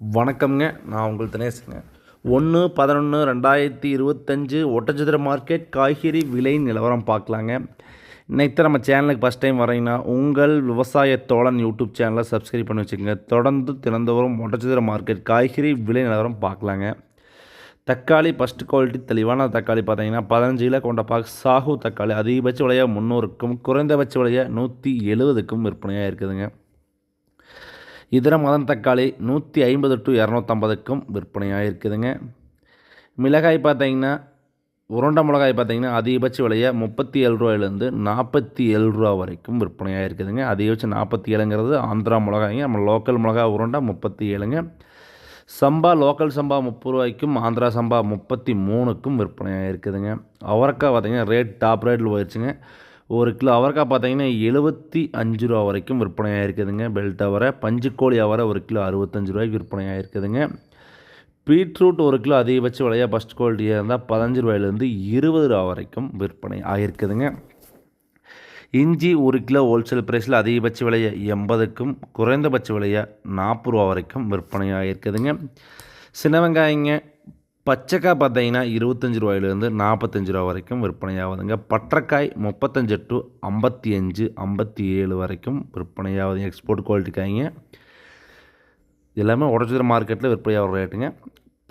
வணக்கம்ங்க. நான் உங்கள் தினேசுங்க ஒன்று பதினொன்று ரெண்டாயிரத்தி இருபத்தஞ்சு ஒட்டச்சத்திர மார்க்கெட் காய்கறி விலை நிலவரம் பார்க்கலாங்க. இன்னைக்கு நம்ம சேனலுக்கு ஃபஸ்ட் டைம் வரீங்கன்னா உங்கள் விவசாய தோழன் யூடியூப் சேனலை சப்ஸ்கிரைப் பண்ணி வச்சுக்கோங்க. தொடர்ந்து திறந்தவரும் ஒட்டச்சத்திர மார்க்கெட் காய்கறி விலை நிலவரம் பார்க்கலாங்க. தக்காளி ஃபஸ்ட் குவாலிட்டி தெளிவான தக்காளி பார்த்தீங்கன்னா பதினஞ்சு கிலோ கொண்ட பாக் சாகு தக்காளி அதிகபட்ச விலையாக முந்நூறுக்கும் குறைந்தபட்ச விலையாக நூற்றி எழுபதுக்கும் விற்பனையாக இருக்குதுங்க. இதர மதன் தக்காளி நூற்றி ஐம்பது டு இரநூத்தம்பதுக்கும் விற்பனையாக இருக்குதுங்க மிளகாய் பார்த்தீங்கன்னா உருண்டை மிளகாய் பார்த்தீங்கன்னா அதிகபட்ச விலையை முப்பத்தி ஏழு ரூபாயிலேருந்து நாற்பத்தி ஏழு ரூபா வரைக்கும் விற்பனையாக இருக்குதுங்க அதிகபட்சம் நாற்பத்தி ஏழுங்கிறது ஆந்திரா மிளகாய்ங்க. நம்ம லோக்கல் மிளகாய் உருண்டை முப்பத்தி ஏழுங்க. சம்பா லோக்கல் சம்பா முப்பது ரூபாய்க்கும் ஆந்திரா சம்பா முப்பத்தி மூணுக்கும் விற்பனையாக இருக்குதுங்க அவரைக்காய் பார்த்தீங்கன்னா ரேட் டாப் ரேட்டில் போயிடுச்சுங்க ஒரு கிலோ அவரைக்காய் பார்த்தீங்கன்னா எழுபத்தி அஞ்சு ரூபா வரைக்கும் விற்பனையாக இருக்குதுங்க பெல்ட் அவரை பஞ்சுக்கோழி அவரை ஒரு கிலோ அறுபத்தஞ்சு ரூபாய்க்கு விற்பனையாக இருக்குதுங்க பீட்ரூட் ஒரு கிலோ அதிகபட்ச விலையாக ஃபஸ்ட் குவாலிட்டியாக இருந்தால் பதினஞ்சு ரூபாயிலேருந்து இருபது ரூபா வரைக்கும் விற்பனை ஆகிருக்குதுங்க இஞ்சி ஒரு கிலோ ஹோல்சேல் ப்ரைஸில் அதிகபட்ச விலையை எண்பதுக்கும் குறைந்தபட்ச விலையை நாற்பது ரூபா வரைக்கும் விற்பனை ஆகிருக்குதுங்க சின்ன வெங்காயங்க பச்சைக்காய் பார்த்தீங்கன்னா இருபத்தஞ்சி ரூபாயிலேருந்து நாற்பத்தஞ்சு ரூபா வரைக்கும் விற்பனை ஆகுதுங்க முப்பத்தஞ்சு டு ஐம்பத்தி அஞ்சு ஐம்பத்தி ஏழு வரைக்கும் விற்பனையாகுதுங்க. எக்ஸ்போர்ட் குவாலிட்டி காய்ங்க. எல்லாமே உடச்சிதுற மார்க்கெட்டில் விற்பனையாகிற ரேட்டுங்க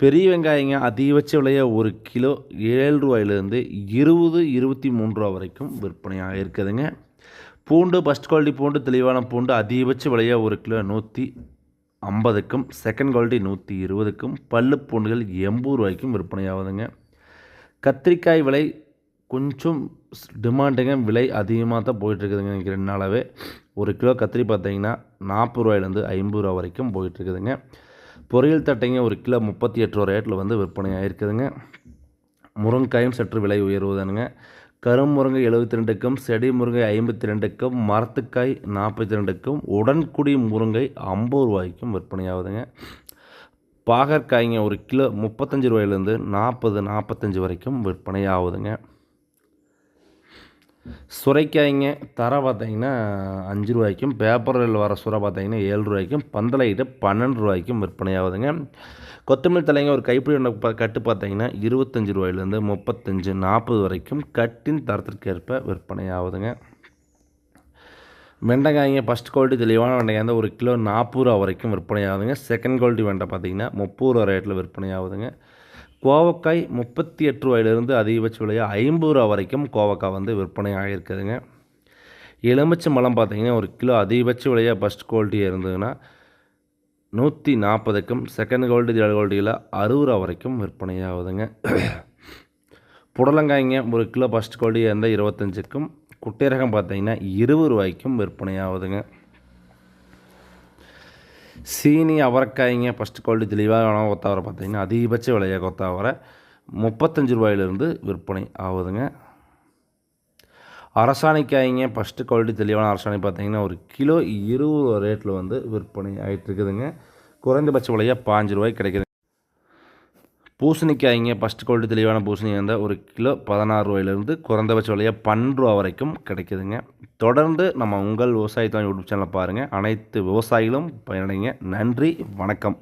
பெரிய வெங்காயங்க அதிகபட்ச விலையாக ஒரு கிலோ ஏழு ரூபாயிலேருந்து இருபது இருபத்தி மூணு ரூபா வரைக்கும் விற்பனையாக இருக்குதுங்க. பூண்டு ஃபஸ்ட் குவாலிட்டி பூண்டு தெளிவான பூண்டு அதிகபட்ச விலையாக ஒரு கிலோ நூற்றி ஐம்பதுக்கும் செகண்ட் குவாலிட்டி நூற்றி இருபதுக்கும் பல்லு பூண்டுகள் எண்பது ரூபாய்க்கும் விற்பனையாகுதுங்க. கத்திரிக்காய் விலை கொஞ்சம் டிமாண்டுங்க விலை அதிகமாக தான் போயிட்டுருக்குதுங்க ரெண்டு நாளாகவே ஒரு கிலோ கத்திரி பார்த்தீங்கன்னா நாற்பது ரூபாயிலேருந்து ஐம்பது ரூபா வரைக்கும் போயிட்டுருக்குதுங்க. பொரியல் தட்டைங்க ஒரு கிலோ முப்பத்தி எட்டு ரூபா ரேட்டில் வந்து விற்பனை ஆகிருக்குதுங்க முருங்காயும் சற்று விலை உயர்வுதானுங்க. கருமுருங்கை எழுபத்தி ரெண்டுக்கும் செடி முருங்கை ஐம்பத்தி ரெண்டுக்கும் மரத்துக்காய் நாற்பத்தி ரெண்டுக்கும் உடன்குடி முருங்கை ஐம்பது ரூபாய்க்கும் விற்பனையாகுதுங்க. பாகற்காய்ங்க ஒரு கிலோ முப்பத்தஞ்சு ரூபாயிலேருந்து நாற்பது நாற்பத்தஞ்சு வரைக்கும் விற்பனை ஆகுதுங்க சுரைக்காய்ங்க தரம் பார்த்தீங்கன்னா அஞ்சு ரூபாய்க்கும் பேப்பரில் வர சுரை பார்த்தீங்கன்னா ஏழு ரூபாய்க்கும் பந்தலைட்டு பன்னெண்டு ரூபாய்க்கும் விற்பனை ஆகுதுங்க கொத்தமல்லி தலைங்க ஒரு கைப்பிடி ஒன்று கட்டு பார்த்தீங்கன்னா இருபத்தஞ்சி ரூபாயிலேருந்து முப்பத்தஞ்சு நாற்பது வரைக்கும் கட்டின் தரத்திற்கேற்ப விற்பனை ஆகுதுங்க வெண்டைக்காய்ங்க ஃபஸ்ட் குவாலிட்டி தெளிவான வெண்டைக்காய் இருந்தால் ஒரு கிலோ நாற்பது ரூபா வரைக்கும் விற்பனை ஆகுதுங்க செகண்ட் குவாலிட்டி வெண்டை பார்த்தீங்கன்னா முப்பது ரூபா ரேட்டில் விற்பனை ஆகுதுங்க கோவக்காய் முப்பத்தி எட்டு ரூபாயிலிருந்து அதிகபட்ச விலையாக ஐம்பது ரூபா வரைக்கும் கோவக்காய் வந்து விற்பனை ஆகியிருக்குதுங்க. எலுமிச்சை மலம் பார்த்தீங்கன்னா ஒரு கிலோ அதிகபட்ச விலையாக ஃபஸ்ட் குவாலிட்டியாக இருந்ததுன்னா நூற்றி நாற்பதுக்கும் செகண்ட் குவாலிட்டி தேர்ட் குவாலிட்டியில் அறுபது ரூபா வரைக்கும் விற்பனை ஆகுதுங்க. புடலங்காய்ங்க ஒரு கிலோ ஃபஸ்ட் குவாலிட்டியாக இருந்தால் இருபத்தஞ்சுக்கும் குட்டை ரகம் பார்த்தீங்கன்னா இருபது ரூபாய்க்கும் விற்பனை ஆகுதுங்க. சீனி அவரைக்காய்ங்க ஃபஸ்ட்டு குவாலிட்டி தெளிவாக கொத்தாவரை பார்த்தீங்கன்னா அதிகபட்ச விலையாக கொத்தாவரை முப்பத்தஞ்சு ரூபாயிலிருந்து விற்பனை ஆகுதுங்க. அரசாணிக்காய்ங்க ஃபஸ்ட்டு குவாலிட்டி தெளிவான அரசாணி பார்த்தீங்கன்னா ஒரு கிலோ இருபது ரூபா ரேட்டில் வந்து விற்பனை ஆகிட்டு இருக்குதுங்க குறைந்தபட்ச விலையாக பாஞ்சு ரூபாய்க்கு கிடைக்குது பூசணிக்காய்ங்க ஃபஸ்ட்டு குவாலிட்டி தெளிவான பூசணி இருந்தால் ஒரு கிலோ பதினாறு ரூபாயிலேருந்து குறைந்தபட்ச விலையாக பன்னெண்டு ரூபா வரைக்கும் கிடைக்குதுங்க. தொடர்ந்து நம்ம உங்கள் விவசாயத்தான் யூடியூப் சேனலை பாருங்கள் அனைத்து விவசாயிகளும் பயனடைங்க. நன்றி வணக்கம்.